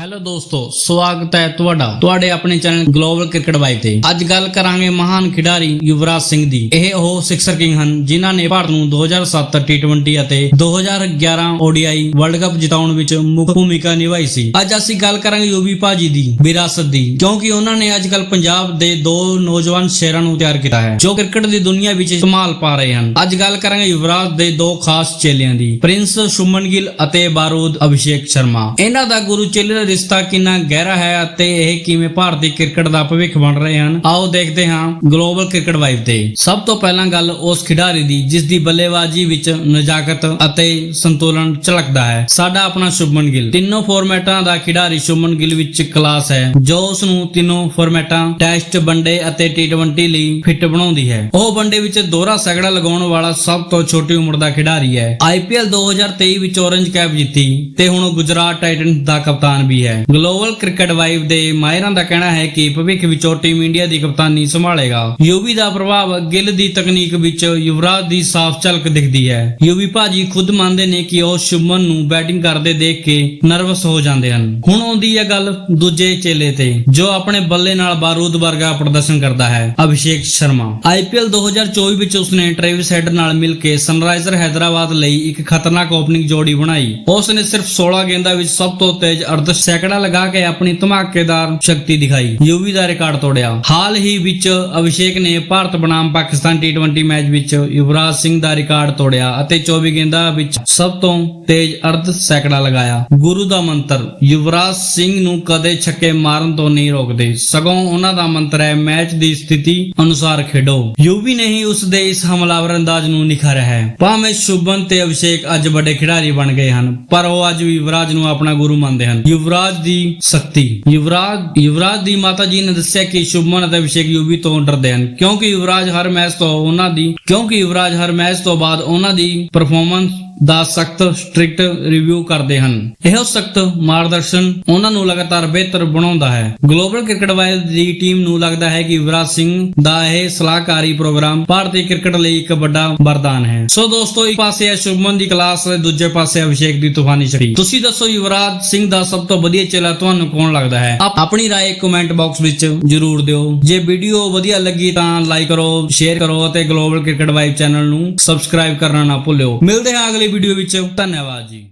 Hello ਦੋਸਤੋ, ਸਵਾਗਤ ਹੈ ਤੁਹਾਡਾ। ਤੁਹਾਡੇ ਆਪਣੇ ਚੈਨਲ ਗਲੋਬਲ ਕ੍ਰਿਕਟ ਵਾਈਬ ਤੇ। ਅੱਜ ਗੱਲ ਕਰਾਂਗੇ ਮਹਾਨ ਖਿਡਾਰੀ ਯੁਵਰਾਜ ਸਿੰਘ ਦੀ। ਇਹ ਉਹ ਸਿਕਸਰ ਕਿੰਗ ਹਨ, ਜਿਨ੍ਹਾਂ ਨੇ ਭਾਰਤ ਨੂੰ 2007 T20 ਅਤੇ 2011 ODI ਵਰਲਡ ਕੱਪ ਜਿਤਾਉਣ ਵਿੱਚ ਮੁੱਖ ਭੂਮਿਕਾ ਨਿਭਾਈ ਸੀ। ਅੱਜ ਅਸੀਂ ਗੱਲ ਕਰਾਂਗੇ ਯੂਵੀ ਭਾਜੀ ਦੀ, ਵਿਰਾਸਤ ਦੀ। ਕਿਉਂਕਿ ਉਹਨਾਂ ਨੇ ਅੱਜ ਕੱਲ ਪੰਜਾਬ ਦੇ ਦੋ ਨੌਜਵਾਨ ਸ਼ੇਰਾਂ ਨੂੰ ਤਿਆਰ ਕੀਤਾ ਹੈ, ਜੋ ਕ੍ਰਿਕਟ ਦੀ ਦੁਨੀਆ ਵਿੱਚ ਧਮਾਲ ਪਾ ਰਹੇ ਹਨ। ਅੱਜ ਗੱਲ ਕਰਾਂਗੇ ਯੁਵਰਾਜ ਦੇ ਦੋ ਖਾਸ ਚੇਲਿਆਂ ਦੀ, ਪ੍ਰਿੰਸ ਸ਼ੁਮਨ ਗਿੱਲ ਅਤੇ ਬਾਰੂਦ ਅਭਿਸ਼ੇਕ ਸ਼ਰਮਾ। ਇਹਨਾਂ ਦਾ ਗੁਰੂ ਚੇਲੇ ਰਿਸ਼ਤਾ ਕਿੰਨਾ ਗਹਿਰਾ ਹੈ ਅਤੇ ਇਹ ਕਿਵੇਂ ਭਾਰਤੀ ਕ੍ਰਿਕਟ ਦਾ ਭਵਿੱਖ ਬਣ ਰਹੇ ਹਨ? ਆਓ ਦੇਖਦੇ ਹਾਂ ਗਲੋਬਲ ਕ੍ਰਿਕਟ ਵਾਈਬ ਤੇ। ਸਭ ਤੋਂ ਪਹਿਲਾਂ ਗੱਲ ਉਸ ਖਿਡਾਰੀ ਦੀ, ਜਿਸ ਦੀ ਬੱਲੇਬਾਜ਼ੀ ਵਿੱਚ ਨਜ਼ਾਕਤ ਅਤੇ ਸੰਤੁਲਨ ਝਲਕਦਾ ਹੈ। ਸਾਡਾ ਆਪਣਾ ਸ਼ੁਭਮਨ ਗਿੱਲ। ਤਿੰਨੋਂ ਫਾਰਮੈਟਾਂ ਦਾ ਖਿਡਾਰੀ ਸ਼ੁਭਮਨ ਗਿੱਲ ਵਿੱਚ ਕਲਾਸ ਹੈ, ਜੋ ਉਸ ਨੂੰ ਤਿੰਨੋਂ ਫਾਰਮੈਟਾਂ ਟੈਸਟ, ਵਨਡੇ ਅਤੇ ਟੀ20 ਲਈ ਫਿੱਟ ਬਣਾਉਂਦੀ ਹੈ। ਉਹ ਵਨਡੇ ਵਿੱਚ ਦੋਹਰਾ ਸਗੜਾ ਲਗਾਉਣ ਵਾਲਾ ਸਭ ਤੋਂ ਛੋਟੀ ਉਮਰ ਦਾ ਖਿਡਾਰੀ ਹੈ। ਆਈਪੀਐਲ 2023 ਵਿੱਚ ਔਰੰਜ ਕੈਪ ਜਿੱਤੀ ਤੇ ਹੁਣ ਗੁਜਰਾਤ ਟਾਈਟਨਸ ਦਾ ਕਪਤਾਨ ਵੀ ਹੈ। ਗਲੋਬਲ ਕ੍ਰਿਕਟ ਵਾਈਬ ਦੇ ਮਾਹਿਰਾਂ ਦਾ ਕਹਿਣਾ ਹੈ ਕਿ ਭਵਿੱਖ ਵਿੱਚ ਉਹ ਟੀਮ ਇੰਡੀਆ ਦੀ ਕਪਤਾਨੀ ਸੰਭਾਲੇਗਾ। ਯੂਵੀ ਦਾ ਪ੍ਰਭਾਵ ਗਿੱਲ ਦੀ ਤਕਨੀਕ ਵਿੱਚ ਯੁਵਰਾਜ ਦੀ ਸਾਫ਼ ਝਲਕ ਦਿਖਦੀ ਹੈ। ਯੂਵੀ ਭਾਜੀ ਖੁਦ ਮੰਨਦੇ ਨੇ ਕਿ ਉਹ ਸ਼ੁਭਮਨ ਨੂੰ ਬੈਟਿੰਗ ਕਰਦੇ ਦੇਖ ਕੇ ਨਰਵਸ ਹੋ ਜਾਂਦੇ ਹਨ। ਹੁਣ ਆਉਂਦੀ ਹੈ ਗੱਲ ਦੂਜੇ ਚੇਲੇ ਤੇ, ਜੋ ਆਪਣੇ ਬੱਲੇ ਨਾਲ ਬਾਰੂਦ ਵਰਗਾ ਪ੍ਰਦਰਸ਼ਨ ਕਰਦਾ ਹੈ, ਅਭਿਸ਼ੇਕ ਸ਼ਰਮਾ। ਆਈਪੀਐਲ 2024 ਵਿੱਚ ਉਸਨੇ ਟ੍ਰੇਵਿਸ ਹੈਡ ਨਾਲ ਮਿਲ ਕੇ ਸਨਰਾਈਜ਼ਰ ਹੈਦਰਾਬਾਦ ਲਈ ਇੱਕ ਖਤਰਨਾਕ ਓਪਨਿੰਗ ਜੋੜੀ ਬਣਾਈ। ਉਸ ਨੇ ਸਿਰਫ 16 ਗੇਂਦਾਂ ਵਿੱਚ ਸਭ ਤੋਂ ਤੇਜ਼ ਅਰਧ ਸੈਕੜਾ ਲਗਾ ਕੇ ਆਪਣੀ ਧਮਾਕੇਦਾਰ ਸ਼ਕਤੀ ਦਿਖਾਈ। ਯੂਵੀ ਦਾ ਰਿਕਾਰਡ ਤੋੜਿਆ। ਹਾਲ ਹੀ ਵਿੱਚ ਅਭਿਸ਼ੇਕ ਨੇ ਭਾਰਤ ਬਨਾਮ ਪਾਕਿਸਤਾਨ ਟੀ20 ਮੈਚ ਵਿੱਚ ਯੁਵਰਾਜ ਸਿੰਘ ਦਾ ਰਿਕਾਰਡ ਤੋੜਿਆ ਅਤੇ 24 ਗੇਂਦਾਂ ਵਿੱਚ ਸਭ ਤੋਂ ਤੇਜ਼ ਅਰਧ ਸੈਕੜਾ ਲਗਾਇਆ। ਗੁਰੂ ਦਾ ਮੰਤਰ, ਯੁਵਰਾਜ ਸਿੰਘ ਨੂੰ ਕਦੇ ਛੱਕੇ ਮਾਰਨ ਤੋਂ ਨਹੀਂ ਰੋਕਦੇ। ਸਗੋਂ ਉਹਨਾਂ ਦਾ ਮੰਤਰ ਹੈ, ਮੈਚ ਦੀ ਸਥਿਤੀ ਅਨੁਸਾਰ ਖੇਡੋ। ਯੂਵੀ ਨੇ ਹੀ ਉਸ ਦੇ ਇਸ ਹਮਲਾਵਰ ਅੰਦਾਜ਼ ਨੂੰ ਨਿਖਾਰਿਆ ਹੈ। ਭਾਵੇਂ ਸ਼ੁਭਨ ਤੇ ਅਭਿਸ਼ੇਕ ਅੱਜ ਵੱਡੇ ਖਿਡਾਰੀ ਬਣ ਗਏ ਹਨ, ਪਰ ਉਹ ਅੱਜ ਵੀ ਯੁਵਰਾਜ ਨੂੰ ਆਪਣਾ ਗੁਰੂ ਮੰਨਦੇ ਹਨ। ਯੁਵਰਾਜ ਯੁਵਰਾਜ ਦੀ ਸ਼ਕਤੀ ਯੁਵਰਾਜ ਯੁਵਰਾਜ ਦੀ ਮਾਤਾ ਜੀ ਨੇ ਦੱਸਿਆ ਕਿ ਸ਼ੁਭਮਨ ਅਤੇ ਅਭਿਸ਼ੇਕ ਯੂਵੀ ਤੋਂ ਡਰਦੇ ਹਨ। ਕਿਉਂਕਿ ਯੁਵਰਾਜ ਹਰ ਮੈਚ ਤੋਂ ਉਹਨਾਂ ਦੀ ਕਿਉਂਕਿ ਯੁਵਰਾਜ ਹਰ ਮੈਚ ਤੋਂ ਬਾਅਦ ਉਹਨਾਂ ਦੀ ਪਰਫਾਰਮੈਂਸ ਦਾ ਸਖਤ ਸਟ੍ਰਿਕਟ ਰਿਵਿਊ ਕਰਦੇ ਹਨ ਇਹੋ ਸਖਤ ਮਾਰਗਦਰਸ਼ਨ ਉਹਨਾਂ ਨੂੰ ਲਗਾਤਾਰ ਬਿਹਤਰ ਬਣਾਉਂਦਾ ਹੈ ਗਲੋਬਲ ਕ੍ਰਿਕਟ ਵਾਈਜ਼ ਦੀ ਟੀਮ ਨੂੰ ਲੱਗਦਾ ਹੈ ਕਿ ਯੁਵਰਾਜ ਸਿੰਘ ਦਾ ਇਹ ਸਲਾਹਕਾਰੀ ਪ੍ਰੋਗਰਾਮ ਭਾਰਤੀ ਕ੍ਰਿਕਟ ਲਈ ਇੱਕ ਵੱਡਾ ਵਰਦਾਨ ਹੈ ਸੋ ਦੋਸਤੋ ਇੱਕ ਪਾਸੇ ਹੈ ਸ਼ੁਭਮਨ ਦੀ ਕਲਾਸ ਤੇ ਦੂਜੇ ਪਾਸੇ ਅਭਿਸ਼ੇਕ ਦੀ ਤੂਫਾਨੀ ਛੜੀ ਤੁਸੀਂ ਦੱਸੋ ਯੁਵਰਾਜ ਸਿੰਘ ਦਾ ਸਭ ਤੋਂ ਵਧੀਆ ਚੇਲਾ ਤੁਹਾਨੂੰ ਕੌਣ ਲੱਗਦਾ ਹੈ ਆਪ ਆਪਣੀ رائے ਕਮੈਂਟ ਬਾਕਸ ਵਿੱਚ ਜਰੂਰ ਦਿਓ ਜੇ ਵੀਡੀਓ ਵਧੀਆ ਲੱਗੀ ਤਾਂ ਲਾਈਕ ਕਰੋ ਸ਼ੇਅਰ ਕਰੋ ਅਤੇ ਗਲੋਬਲ ਕ੍ਰਿਕਟ ਵਾਈਬ ਚੈਨਲ ਨੂੰ ਸਬਸਕ੍ਰਾਈਬ ਕਰਨਾ ਨਾ ਭੁੱਲਿਓ ਮਿਲਦੇ ਹਾਂ ਅਗਲੀ ਵੀਡੀਓ ਵਿੱਚ। ਧੰਨਵਾਦ ਜੀ।